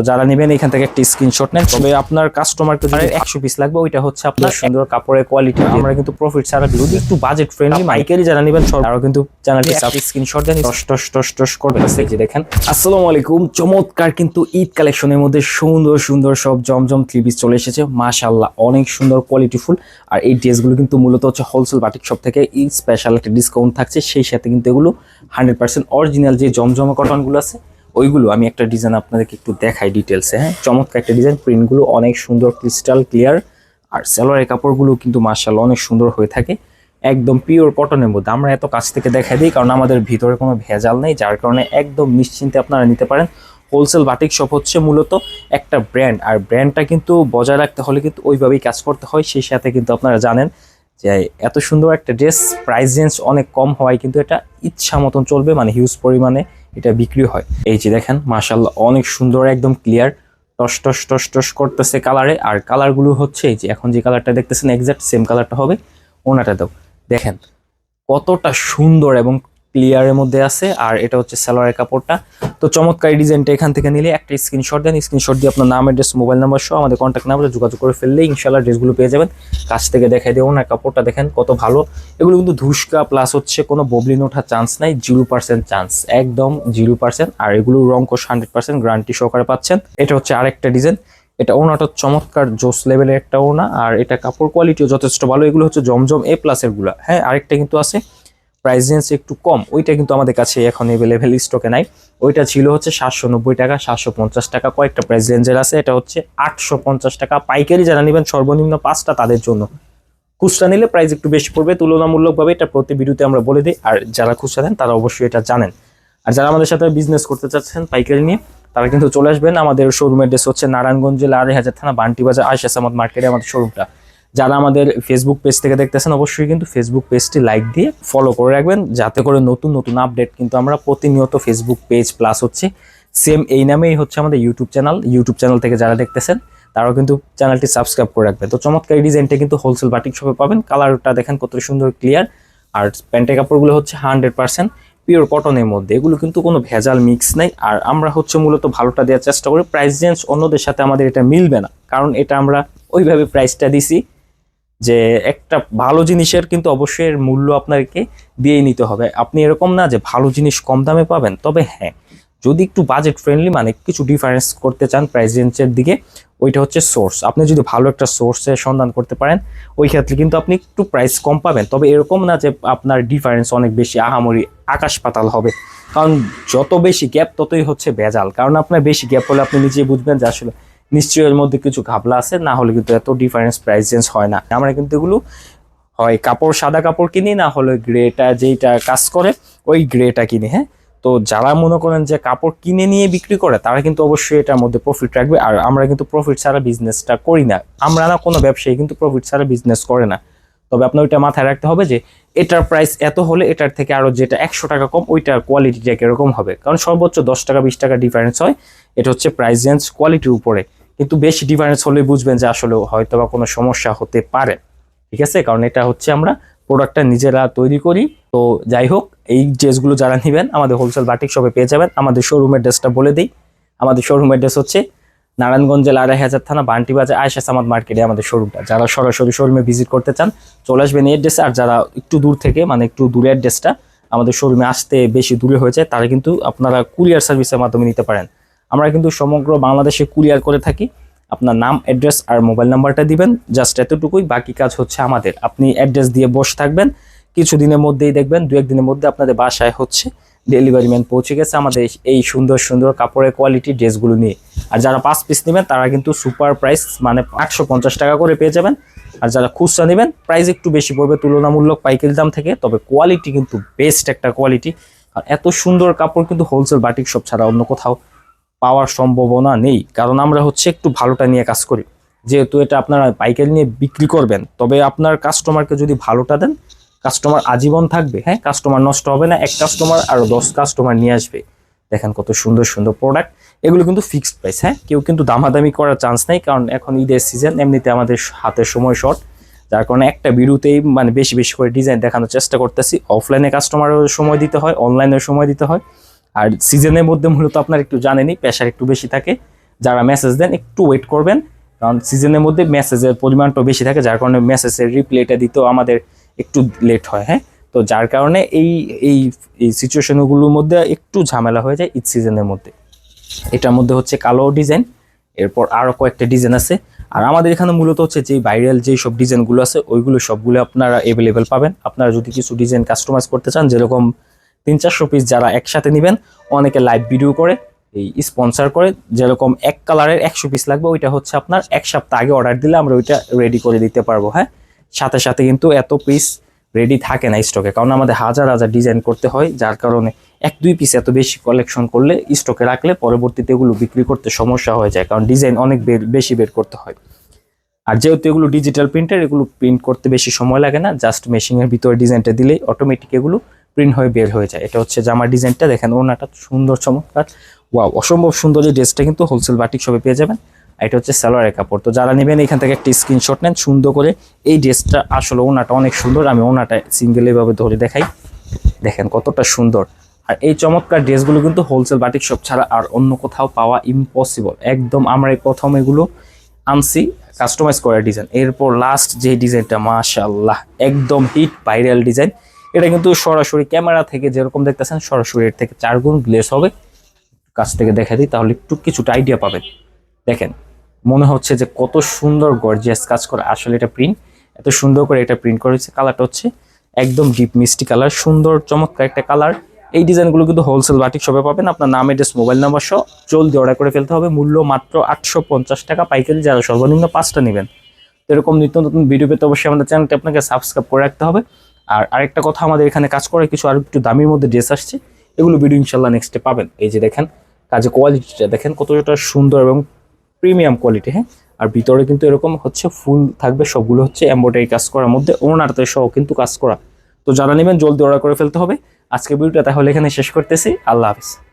তো যারা নেবেন এখান থেকে একটা স্ক্রিনশট নেন। তবে আপনার কাস্টমারকে যদি একশো পিস লাগবে ওইটা হচ্ছে আপনার সুন্দর কাপড়ের কোয়ালিটি আমরা কিন্তু প্রফিট ছাড়া। যদি একটু বাজেট ফ্রেন্ডলি মাইকেরই যারা নেবেন আরও কিন্তু চ্যানেলটি স্ক্রিনশট দেন। টস টস টস টস করবে যে দেখেন আসসালামু আলাইকুম। চমৎকার কিন্তু ঈদ কালেকশনের মধ্যে সুন্দর সুন্দর সব জমজম থ্রি পিস চলে এসেছে। মাশাআল্লাহ অনেক সুন্দর কোয়ালিটিফুল আর এই ড্রেসগুলো কিন্তু মূলত হচ্ছে হোলসেল বাটিক শপ থেকে স্পেশাল একটা ডিসকাউন্ট থাকছে। সেই সাথে কিন্তু এগুলো হান্ড্রেড পার্সেন্ট অরিজিনাল যে জমজমা কটনগুলো আছে ওইগুলো আমি একটা ডিজাইন আপনাদেরকে একটু দেখাই ডিটেলসে হ্যাঁ? চমৎকার একটা ডিজাইন প্রিন্টগুলো অনেক সুন্দর ক্রিস্টাল ক্লিয়ার আর সেলোয়ারের কাপড়গুলো কিন্তু মার্শাল অনেক সুন্দর হয়ে থাকে। একদম পিওর কটনের মধ্যে। আমরা এত কাছ থেকে দেখাই দিই, কারণ আমাদের ভিতরে কোনো ভেজাল নেই, যার কারণে একদম নিশ্চিন্তে আপনারা নিতে পারেন। হোলসেল বাটিক শপ হচ্ছে মূলত একটা ব্র্যান্ড আর ব্র্যান্ডটা কিন্তু বজায় রাখতে হলে কিন্তু ওইভাবেই কাজ করতে হয়, সেই সাথে কিন্তু আপনারা জানেন যে এত সুন্দর একটা ড্রেস প্রাইস রেঞ্জ অনেক কম হওয়ায় কিন্তু এটা ইচ্ছা মতন চলবে মানে হিউজ পরিমাণে এটা বিক্রি হয়। এই যে দেখেন মাশাল্লাহ অনেক সুন্দর, একদম clear toss toss toss toss করতেছে কালারে আর কালারগুলো হচ্ছে, এই যে এখন যে কালারটা দেখতেছেন এক্স্যাক্ট সেম কালারটা হবে, ওনাটা দাও। দেখেন, কতটা সুন্দর এবং ক্লিয়ারের মধ্যে আছে, আর এটা হচ্ছে সালোয়ারের কাপড়টা। তো চমৎকার ডিজাইনটা এখান থেকে নিলে একটা স্ক্রিনশট দেন স্ক্রিনশট দিয়ে আপনার নাম অ্যাড্রেস মোবাইল নাম্বার সহ আমাদের কন্ট্যাক্ট নাম্বারে যোগাযোগ করে ফেললে ইনশাল্লাহ ড্রেসগুলো পেয়ে যাবেন। কাছ থেকে দেখাই দেবো না কাপড়টা, দেখেন কত ভালো। এগুলো কিন্তু ধুসকা প্লাস হচ্ছে কোনো ববলিন ওঠার চান্স নাই জিরো পার্সেন্ট চান্স একদম জিরো পার্সেন্ট আর এগুলো রং কোষ হান্ড্রেড পার্সেন্ট গ্যারান্টি সহকারে পাচ্ছেন। এটা হচ্ছে আরেকটা ডিজাইন এটা ওনাটা চমৎকার জোস লেভেলের একটা ওনা, আর এটা কাপড় কোয়ালিটিও যথেষ্ট ভালো। এগুলো হচ্ছে জমজম এ প্লাসেরগুলা। হ্যাঁ আরেকটা কিন্তু আছে প্রাইস রেঞ্জ একটু কম, ওইটা কিন্তু আমাদের কাছে এখন এভেলেবেল স্টকে নাই। ওইটা ছিল হচ্ছে সাতশো নব্বই টাকা, সাতশো পঞ্চাশ টাকা। কয়েকটা প্রাইস রেঞ্জের আছে, এটা হচ্ছে আটশো পঞ্চাশ টাকা। পাইকারি যারা নেবেন, সর্বনিম্ন পাঁচটা তাদের জন্য। খুচরা নিলে প্রাইস একটু বেশি পড়বে, তুলনামূলকভাবে এটা প্রতি ভিডিওতে আমরা বলে দিই। আর যারা খুচরা দেন, তারা অবশ্যই এটা জানেন। আর যারা আমাদের সাথে বিজনেস করতে চাচ্ছেন পাইকারি নিয়ে, তারা কিন্তু চলে আসবেন আমাদের শোরুমের ড্রেস হচ্ছে নারায়ণগঞ্জ জেলা আড়াই হাজার থানা, বান্টি বাজার আয়সা মার্কেটে আমাদের শোরুমটা যারা আমাদের ফেসবুক পেজ থেকে দেখতেছেন, অবশ্যই কিন্তু ফেসবুক পেজটি লাইক দিয়ে ফলো করে রাখবেন। যাতে করে নতুন নতুন আপডেট কিন্তু আমরা প্রতিনিয়ত ফেসবুক পেজ প্লাস হচ্ছে সেম এই নামেই হচ্ছে আমাদের ইউটিউব চ্যানেল ইউটিউব চ্যানেল থেকে যারা দেখতেছেন, তারাও কিন্তু চ্যানেলটি সাবস্ক্রাইব করে রাখবেন তো চমৎকার ডিজাইনটা কিন্তু হোলসেল বাটিক শপে পাবেন। কালারটা দেখেন কত সুন্দর ক্লিয়ার আর প্যান্টের কাপড়গুলো হচ্ছে হান্ড্রেড পার্সেন্ট পিওর কটনের মধ্যে। এগুলো কিন্তু কোনো ভেজাল মিক্স নাই। আর আমরা হচ্ছে মূলত ভালোটা দেওয়ার চেষ্টা করি। প্রাইস রেঞ্জ অন্যদের সাথে আমাদের এটা মিলবে না। কারণ এটা আমরা ওইভাবে প্রাইসটা দিছি। যে একটা ভালো জিনিসের কিন্তু অবশ্যই এর মূল্য আপনাকে দিয়েই নিতে হবে। আপনি এরকম না যে ভালো জিনিস কম দামে পাবেন, তবে হ্যাঁ যদি একটু বাজেট ফ্রেন্ডলি মানে কিছু ডিফারেন্স করতে চান প্রাইস রেঞ্জের দিকে, ওইটা হচ্ছে সোর্স আপনি যদি ভালো একটা সোর্সের সন্ধান করতে পারেন, ওই ক্ষেত্রে কিন্তু আপনি একটু প্রাইস কম পাবেন। তবে এরকম না যে আপনার ডিফারেন্স অনেক বেশি, আহামরি আকাশ পাতাল হবে। কারণ যত বেশি গ্যাপ ততই হচ্ছে ভেজাল। কারণ আপনার বেশি গ্যাপ হলে আপনি নিজেই বুঝবেন যে আসলে নিশ্চয়ই এর মধ্যে কিছু ঘাবলা আছে, না হলে কিন্তু এত ডিফারেন্স প্রাইস চেঞ্জ হয় না। আমরা কিন্তু এগুলো, হয় কাপড়, সাদা কাপড় কিনি, না হলে গ্রেটা যেইটা কাজ করে, ওই গ্রেটা কিনি হ্যাঁ? তো যারা মনে করেন যে কাপড় কিনে নিয়ে বিক্রি করে, তারা কিন্তু অবশ্যই এটার মধ্যে প্রফিট রাখবে। আর আমরা কিন্তু প্রফিট ছাড়া বিজনেসটা করি না। আমরা না কোনো ব্যবসায়ী কিন্তু প্রফিট ছাড়া বিজনেস করে না। তবে আপনার ওইটা মাথায় রাখতে হবে যে, এটার প্রাইস এত হলে এটার থেকে আরও যেটা একশো টাকা কম, ওইটার কোয়ালিটিটা কীরকম হবে? কারণ সর্বোচ্চ দশ টাকা, বিশ টাকা ডিফারেন্স হয়। এটা হচ্ছে প্রাইস রেঞ্জ কোয়ালিটির উপরে। কিন্তু বেশি ডিফারেন্স হলে বুঝবেন যে আসলে হয়তো বা কোনো সমস্যা হতে পারে। ঠিক আছে? কারণ এটা হচ্ছে আমরা প্রোডাক্টটা নিজেরা তৈরি করি। তো যাই হোক, এই ড্রেসগুলো যারা নেবেন, আমাদের হোলসেল বাটিক শপে পেয়ে যাবেন। আমাদের শোরুমের ড্রেসটা বলে দিই। আমাদের শোরুমের ড্রেস হচ্ছে নারায়ণগঞ্জ আড়াই হাজার থানা, বান্টি বাজার আয়সা সামাদ মার্কেটে আমাদের শোরুমটা যারা সরাসরি শোরুমে ভিজিট করতে চান, চলে আসবেন এই ড্রেসে আর যারা একটু দূর থেকে মানে একটু দূরের ড্রেসটা আমাদের শোরুমে আসতে বেশি দূরে হয়েছে তারা কিন্তু আপনারা কুরিয়ার সার্ভিসের মাধ্যমে নিতে পারেন। আমরা কিন্তু সমগ্র বাংলাদেশে কুরিয়ার করে থাকি। আপনার নাম, অ্যাড্রেস আর মোবাইল নাম্বারটা দিবেন। জাস্ট এতটুকুই, বাকি কাজ হচ্ছে আমাদের। আপনি অ্যাড্রেস দিয়ে বসে থাকবেন। কিছুদিনের মধ্যেই দেখবেন দু একদিনের মধ্যে আপনাদের বাসায় হচ্ছে ডেলিভারি ম্যান পৌঁছে গেছে আমাদের এই- সুন্দর সুন্দর কাপড়ের কোয়ালিটি ড্রেসগুলো নিয়ে। আর যারা পাঁচ পিস নেবেন, তারা কিন্তু সুপার প্রাইস মানে আটশো পঞ্চাশ টাকা করে পেয়ে যাবেন। আর যারা খুচরা নেবেন, প্রাইস একটু বেশি পড়বে তুলনামূলক পাইকারি দাম থেকে, তবে কোয়ালিটি কিন্তু বেস্ট একটা কোয়ালিটি। আর এত সুন্দর কাপড় কিন্তু হোলসেল বাটিক শপ ছাড়া অন্য কোথাও পাওয়ার সম্ভাবনা নেই। কারণ আমরা হচ্ছে একটু ভালোটা নিয়ে কাজ করি। যেহেতু এটা আপনারা পাইকারি নিয়ে বিক্রি করবেন, তবে আপনার কাস্টমারকে যদি ভালোটা দেন কাস্টমার আজীবন থাকবে। হ্যাঁ কাস্টমার নষ্ট হবে না, এক কাস্টমার আরও দশ কাস্টমার নিয়ে আসবে। দেখেন কত সুন্দর সুন্দর প্রোডাক্ট এগুলো কিন্তু ফিক্সড প্রাইস হ্যাঁ? কেউ কিন্তু দামাদামি করার চান্স নেই, কারণ এখন ঈদের সিজন এমনিতে আমাদের হাতের সময় শর্ট যার কারণে একটা বিরুতেই মানে বেশি বেশি করে ডিজাইন দেখানোর চেষ্টা করতেছি। অফলাইনে কাস্টমারও সময় দিতে হয় অনলাইনেও সময় দিতে হয়। আর সিজনের মধ্যে মূলত আপনার একটু জানেনই প্রেশার একটু বেশি থাকে। যারা মেসেজ দেন, একটু ওয়েট করবেন। কারণ সিজনের মধ্যে মেসেজের পরিমাণটা বেশি থাকে, যার কারণে মেসেজের রিপ্লাইটা দিতেও আমাদের একটু লেট হয় হ্যাঁ? তো যার কারণে এই এই এই সিচুয়েশনগুলোর মধ্যে একটু ঝামেলা হয়ে যায় ঈদ সিজনের মধ্যে। এটার মধ্যে হচ্ছে কালো ডিজাইন এরপর আরও কয়েকটা ডিজাইন আছে। আর আমাদের এখানে মূলত হচ্ছে যে ভাইরাল যেই সব ডিজাইনগুলো আছে, ওইগুলো সবগুলো আপনারা অ্যাভেলেবেল পাবেন। আপনারা যদি কিছু ডিজাইন কাস্টমাইজ করতে চান, যেরকম তিন চারশো পিস যারা একসাথে নেবেন, অনেকে লাইভ ভিডিও করে, এই স্পন্সার করে, যেরকম এক কালারের একশো পিস লাগবে, ওইটা হচ্ছে আপনার এক সপ্তাহ আগে অর্ডার দিলে আমরা ওইটা রেডি করে দিতে পারব হ্যাঁ? সাথে সাথে কিন্তু এত পিস রেডি থাকে না স্টকে কারণ আমাদের হাজার হাজার ডিজাইন করতে হয়, যার কারণে এক দুই পিস এত বেশি কালেকশন করলে স্টকে রাখলে পরবর্তীতে এগুলো বিক্রি করতে সমস্যা হয়ে যায়, কারণ ডিজাইন অনেক বেশি বের করতে হয়। আর যেহেতু এগুলো ডিজিটাল প্রিন্টার এগুলো প্রিন্ট করতে বেশি সময় লাগে না জাস্ট মেশিনের ভিতরে ডিজাইনটা দিলেই অটোমেটিক এগুলো প্রিন্ট হয়ে বের হয়ে যায়। এটা হচ্ছে জামার ডিজাইনটা। দেখেন, ওনাটা সুন্দর, চমৎকার। ওয়াও অসম্ভব সুন্দর এই ড্রেসটা কিন্তু হোলসেল বাটিক শপে পেয়ে যাবেন। আর এটা হচ্ছে সালোয়ারের কাপড়। তো যারা নেবেন, এখান থেকে একটা স্ক্রিনশট নেন, সুন্দর করে এই ড্রেসটা আসলে ওনাটা অনেক সুন্দর। আমি ওনাটা সিঙ্গেল এভাবে ধরে দেখাই। দেখেন, কতটা সুন্দর। আর এই চমৎকার ড্রেসগুলো কিন্তু হোলসেল বাটিক শপ ছাড়া আর অন্য কোথাও পাওয়া ইম্পসিবল একদম আমরা এই প্রথম এগুলো আনছি কাস্টমাইজ করা ডিজাইন এরপর লাস্ট যে ডিজাইনটা মাশাআল্লাহ, একদম হিট ভাইরাল ডিজাইন এটা কিন্তু সরাসরি ক্যামেরা থেকে যেরকম দেখতেছেন, সরাসরি এর থেকে চার গুণ গ্লেস হবে। কাছ থেকে দেখা দিই, তাহলে একটু কিছুটা আইডিয়া পাবেন। দেখেন, মনে হচ্ছে যে কত সুন্দর গর্জিয়াস কাজ করে। আসলে এটা প্রিন্ট এত সুন্দর করে এটা প্রিন্ট করা হয়েছে। কালারটা হচ্ছে একদম ডিপ মিষ্টি কালার সুন্দর, চমৎকার একটা কালার এই ডিজাইনগুলো কিন্তু হোলসেল বাটিক শপে পাবেন। আপনার নাম এড্রেস মোবাইল নাম্বার সহ জলদি অর্ডার করে ফেলতে হবে। মূল্য মাত্র আটশো পঞ্চাশ টাকা। পাইকারি যারা সর্বনিম্ন পাঁচটা নেবেন। এরকম নিত্য নতুন ভিডিও পেতে অবশ্যই আমাদের চ্যানেলটি আপনাকে সাবস্ক্রাইব করে রাখতে হবে। আর আরেকটা কথা আমাদের এখানে কাজ করে কিছু আর একটু দামির মধ্যে ড্রেস আসছে, এগুলো ভিডিও ইনশাল্লাহ নেক্সটে পাবেন। এই যে দেখেন, কাজে কোয়ালিটিটা দেখেন, কতটা সুন্দর এবং প্রিমিয়াম কোয়ালিটি হ্যাঁ? আর ভিতরে কিন্তু এরকম হচ্ছে ফুল থাকবে, সবগুলো হচ্ছে এম্ব্রয়ডারি কাজ করার মধ্যে ওনারতে সহ কিন্তু কাজ করা। তো যারা নেবেন, জলদি অর্ডার করে ফেলতে হবে। আজকে ভিডিওটা তাহলে এখানে শেষ করতেছি। আল্লাহ হাফিজ।